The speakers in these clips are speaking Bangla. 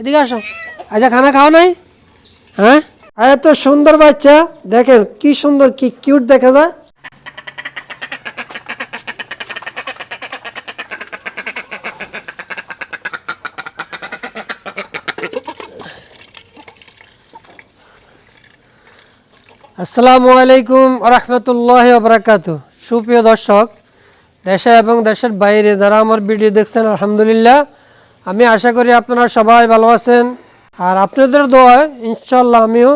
এদিকে আসো। আচ্ছা খানা খাও নাই? হ্যাঁ? এত সুন্দর বাচ্চা। দেখেন, কি সুন্দর, কি কিউট দেখা যায়। আসসালামু আলাইকুম রহমতুল্লাহ বরাকাত সুপ্রিয় দর্শক, দেশে এবং দেশের বাইরে যারা আমার ভিডিও দেখছেন, আলহামদুলিল্লাহ আমি আশা করি আপনারা সবাই ভালো আছেন। আর আপনাদের দোয়ায় ইনশাল্লাহ আমিও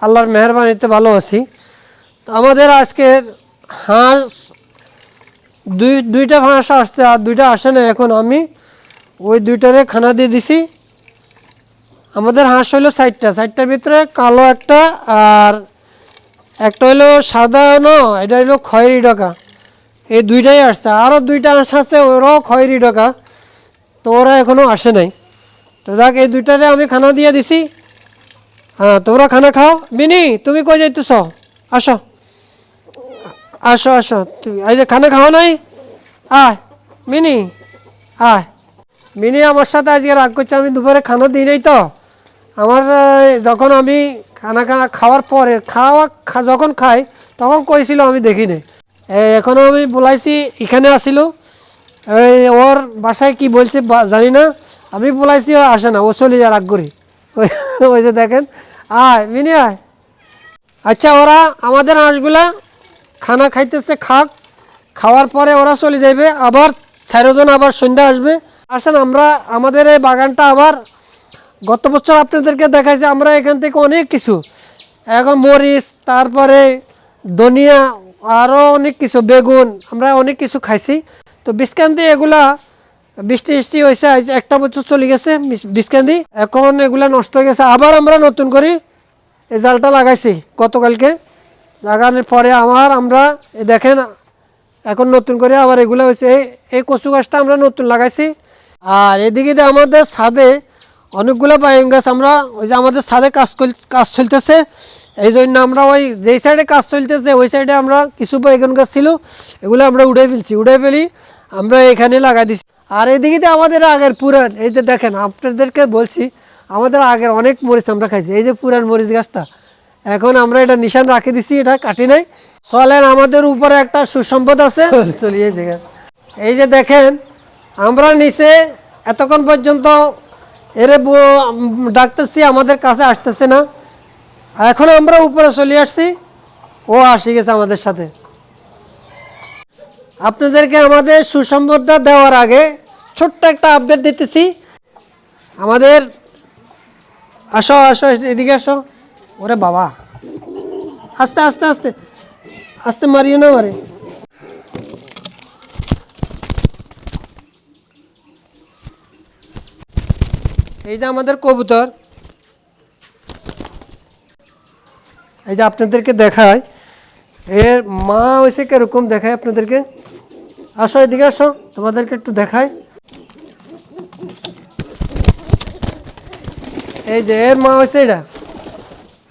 আল্লাহর মেহরবানিতে ভালো আছি। তো আমাদের আজকের হাঁস, দুই, দুইটা হাঁস আসছে আর দুইটা আসে না এখন আমি ওই দুইটারে খানা দিয়ে দিছি। আমাদের হাঁস হলো সাইডটা সাইডটার ভিতরে কালো একটা আর একটা হলো সাদা ন, এটা হলো খয়েরি ডকা এই দুইটাই আসছে। আরও দুইটা হাঁস আছে, ওরাও খয়েরি ডকা তো ওরা এখনও আসে নাই। তো দেখ এই দুইটারে আমি খানা দিয়ে দিছি। হ্যাঁ তোমরা খানা খাও। মিনি, তুমি কই যাইতেছ? আসো। আসো আসো। তুমি এই যে খানা খাও নাই? আয়, মিনি আয়। মিনি আমার সাথে আজকে রাগ করছে, আমি দুপুরে খানা দিই নাই তো। আমার যখন আমি খানা খানা খাওয়ার পরে, খাওয়া যখন খাই, তখন কইছিল আমি দেখি নাই এই এখনও আমি বলাইছি, এখানে আসিল। ওর বাসায় কি বলছে জানি না। আমি বলাইছি আসে না, ও চলে যায় রাগ করি। ওই যে দেখেন। আয়, মিনি আয়। আচ্ছা ওরা আমাদের হাঁসগুলা খানা খাইতেছে, খাক। খাওয়ার পরে ওরা চলে যাবে আবার চারজন আবার সন্ধ্যা আসবে। আসেন, আমরা আমাদের এই বাগানটা আবার গত বছর আপনাদেরকে দেখাইছি, আমরা এখান থেকে অনেক কিছু। এখন মরিচ, তারপরে ধনিয়া আরও অনেক কিছু, বেগুন, আমরা অনেক কিছু খাইছি। তো বিস্কান্দি এগুলা বৃষ্টি বৃষ্টি হয়েছে একটা বছর চলে গেছে বিস- বিস্কান্দি। এখন এগুলা নষ্ট হয়ে গেছে। আবার আমরা নতুন করে এই জালটা লাগাইছি গতকালকে। লাগানোর পরে আমার আমরা দেখেন, এখন নতুন করে আবার এগুলো হয়েছে এই এই কচু গাছটা আমরা নতুন লাগাইছি। আর এদিকে যে আমাদের ছাদে অনেকগুলো বাইম গাছ, আমরা ওই যে আমাদের ছাদে কাজ কাজ চলতেছে। এই জন্য আমরা ওই যেই সাইডে কাজ চলতেছে, ওই সাইডে আমরা কিছু বাইগন গাছ ছিল, এগুলো আমরা উড়ে ফেলছি। উড়ে ফেলি আমরা এখানে লাগাই দিছি। আর এদিকে আমাদের আগের পুরান এই যে দেখেন আপনাদেরকে বলছি আমাদের আগের অনেক মরিচ আমরা খাইছি। এই যে পুরান মরিচ গাছটা এখন আমরা এটা নিশান রাখে দিছি এটা কাটি নাই। চলেন আমাদের উপরে একটা সুসম্পদ আছে। চলিয়ে জায়গা। এই যে দেখেন আমরা নিচে এতক্ষণ পর্যন্ত এরে ডাকতেছি আমাদের কাছে আসতেছে না। এখন আমরা উপরে চলে আসছি। ও আসি গেছে আমাদের সাথে। আপনাদেরকে আমাদের সুসম্পদটা দেওয়ার আগে ছোট্ট একটা আপডেট দিতেছি। আমাদের আসো আসো, এদিকে আসো। ওরে বাবা। আস্তে আস্তে আস্তে। আস্তে মারিও না মারে এই যে আমাদের কবুতর। এই যে আপনাদেরকে দেখায়, এর মা হয়েছে কীরকম দেখায় আপনাদেরকে? আসো, এদিকে আসো, তোমাদেরকে একটু দেখাই। এই যে এর মা হয়েছে এটা।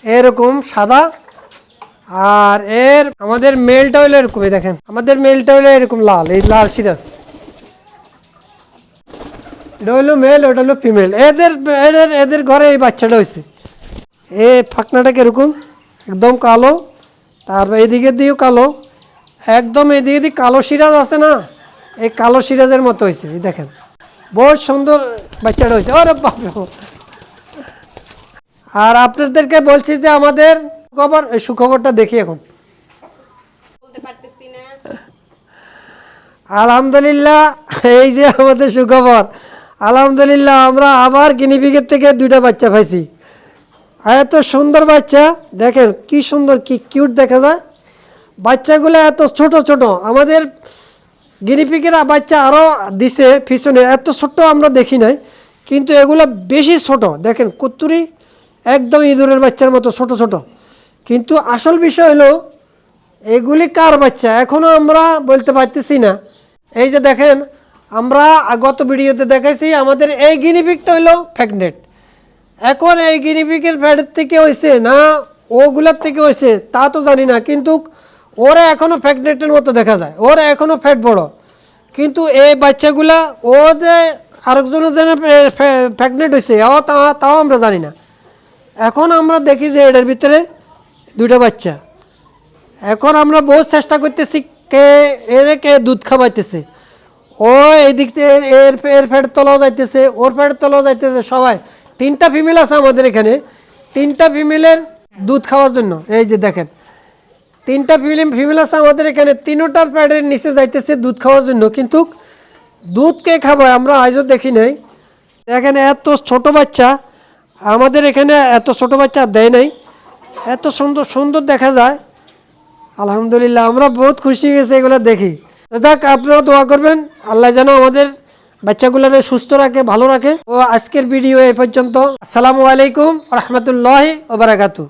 এরকম সাদা, আর এর আমাদের মেলটা হলো এরকম দেখেন, আমাদের মেলটা হলো এরকম লাল, এই লাল সিরাজ। এটা হলো মেল, ওটা হলো ফিমেল। এদের এদের এদের ঘরে এই বাচ্চাটা হয়েছে এ ফাঁকনাটা কীরকম? একদম কালো, তারপর এদিকে দিয়েও কালো। একদম এদিকে দিয়ে কালো সিরাজ আছে না? এই কালো সিরাজের মতো হয়েছে এই দেখেন। বহুত সুন্দর বাচ্চাটা হয়েছে। ওরে বাপরে। বাপ। আর আপনাদেরকে বলছি যে আমাদের খবর এই সুখবরটা দেখি এখন। আলহামদুলিল্লাহ এই যে আমাদের সুখবর। আলহামদুলিল্লাহ আমরা আবার গিনিপিগের থেকে দুইটা বাচ্চা পাইছি। এত সুন্দর বাচ্চা দেখেন কি সুন্দর কি কিউট দেখা যায়। বাচ্চাগুলো এত ছোট ছোট। আমাদের গিনিপিগের বাচ্চা আরও দিছে পিছনে। এত ছোট আমরা দেখি নাই, কিন্তু এগুলো বেশি ছোট। দেখেন, কত্তুরি একদম ইঁদুরের বাচ্চার মতো ছোট ছোট। কিন্তু আসল বিষয় হলো, এগুলি কার বাচ্চা? এখনও আমরা বলতে পারতেছি না। এই যে দেখেন, আমরা গত ভিডিওতে দেখাইছি, আমাদের এই গিনিপিকটা হলো ফ্যাগনেট এখন এই গিনিপিকের ফ্যাটের থেকে হয়েছে না, ওগুলার থেকে হয়েছে তা তো জানি না, কিন্তু ওরা এখনও ফ্যাগনেটের মতো দেখা যায়। ওরা এখনও ফ্যাট বড়। কিন্তু এই বাচ্চাগুলা ও যে আরেকজনের যেন প্রেগনেন্ট হয়েছে। তা- তাও আমরা জানি না। এখন আমরা দেখি যে এটার ভিতরে দুইটা বাচ্চা। এখন আমরা বহুত চেষ্টা করতেছি কে, এর কে দুধ খাওয়াইতেছে। ও এদিক থেকে এর এর ফ্যাট তলাও যাইতেছে, ওর ফ্যাট তলাও যাইতেছে সবাই। তিনটা ফিমেল আছে আমাদের এখানে। তিনটা ফিমেলের দুধ খাওয়ার জন্য। এই যে দেখেন তিনটা ফিমেল ফিমেল আছে আমাদের এখানে। তিনোটার প্যাডের নিচে যাইতেছে দুধ খাওয়ার জন্য। কিন্তু দুধ কে খাব আমরা আজও দেখি নাই। এখানে এত ছোট বাচ্চা। আমাদের এখানে এত ছোট বাচ্চা দেয় নাই। এত সুন্দর সুন্দর দেখা যায়। আলহামদুলিল্লাহ, আমরা বহুত খুশি গেছি এগুলো দেখি। যাক, আপনারা দোয়া করবেন। আল্লাহ যেন আমাদের বাচ্চাগুলোকে সুস্থ রাখে, ভালো রাখে। ও আজকের ভিডিও এ পর্যন্ত। আসসালামু আলাইকুম রহমতুল্লাহ ওবরাকাতু